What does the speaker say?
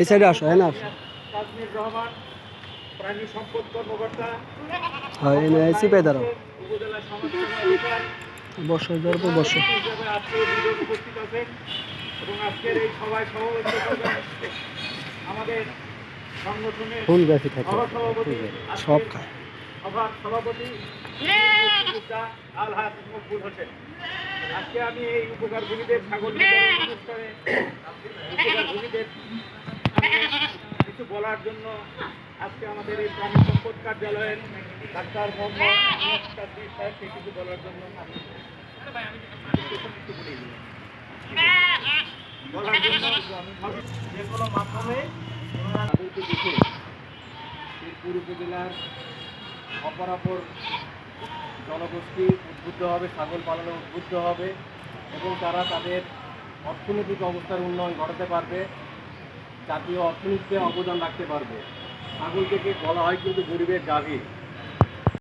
এই সাইডে আসো হ্যাঁ আসো। রহমান প্রাণী সম্পদ কর্মকর্তা। হয় এনে চিপে দাঁড়াও। উপজেলা সমাজসেবা অধিকার বসো। জোর করে বসো উপস্থিত আছেন এবং আজকের এই সভায় করবেন আমাদের সংগঠনের ফুল গাছে থাকে। সব খায়। সভার সভাপতি আলহাজ মকবুল হোসেন। আজকে আমি এই উপকার ভূমিদের ছাগল অনুষ্ঠানে বলার জন্য আজকে আমাদের এই প্রাণী সম্পদ কার্যালয়ের ডাক্তার মোহাম্মদ সাহেবকে কিছু বলার জন্য আমি একটু বলে দিই। বলার জন্য যে কোনো মাধ্যমে দেখে উপজেলার অপরাপর জনগোষ্ঠী উদ্বুদ্ধ হবে ছাগল পালনে উদ্বুদ্ধ হবে এবং তারা তাদের অর্থনৈতিক অবস্থার উন্নয়ন ঘটাতে পারবে জাতীয় অর্থনীতিতে অবদান রাখতে পারবে। ছাগল থেকে বলা হয় কিন্তু গরিবের গাভী